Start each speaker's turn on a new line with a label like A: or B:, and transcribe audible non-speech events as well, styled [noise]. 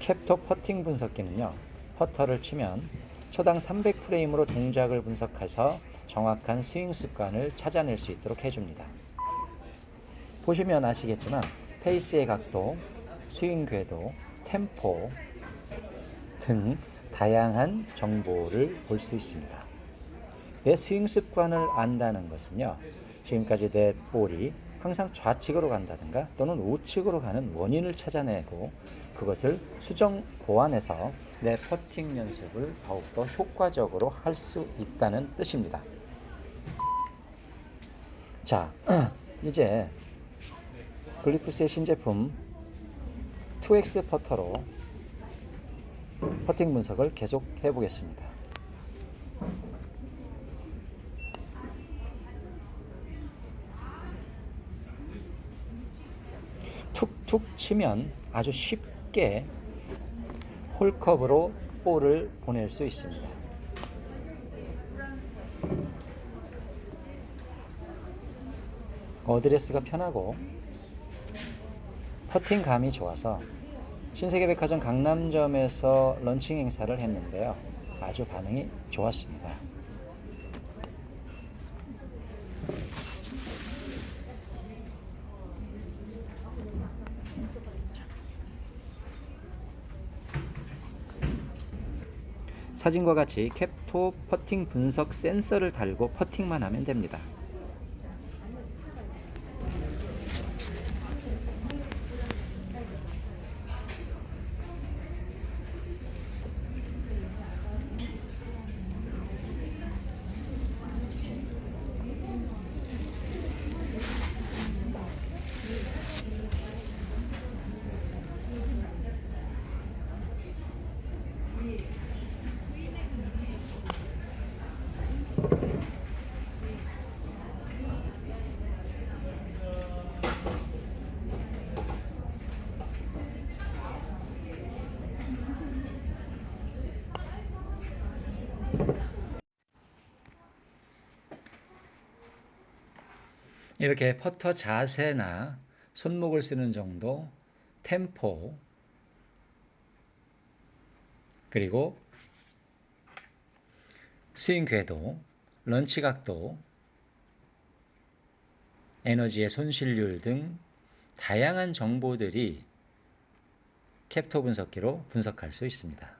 A: 캡토 퍼팅 분석기는요. 퍼터를 치면 초당 300프레임으로 동작을 분석해서 정확한 스윙 습관을 찾아낼 수 있도록 해줍니다. 보시면 아시겠지만 페이스의 각도, 스윙 궤도, 템포 등 다양한 정보를 볼 수 있습니다. 내 스윙 습관을 안다는 것은요. 지금까지 내 볼이 항상 좌측으로 간다든가 또는 우측으로 가는 원인을 찾아내고 그것을 수정 보완해서 내 퍼팅 연습을 더욱더 효과적으로 할 수 있다는 뜻입니다. 자, [clears throat] 이제 글리프스의 신제품 2X 퍼터로 퍼팅 분석을 계속 해 보겠습니다. 툭툭 치면 아주 쉽게 홀컵으로 볼을 보낼 수 있습니다. 어드레스가 편하고 퍼팅 감이 좋아서 신세계백화점 강남점에서 런칭 행사를 했는데요. 아주 반응이 좋았습니다. 사진과 같이 캡토 퍼팅 분석 센서를 달고 퍼팅만 하면 됩니다. 이렇게 퍼터 자세나 손목을 쓰는 정도, 템포, 그리고 스윙 궤도, 런치 각도, 에너지의 손실률 등 다양한 정보들이 캡토 분석기로 분석할 수 있습니다.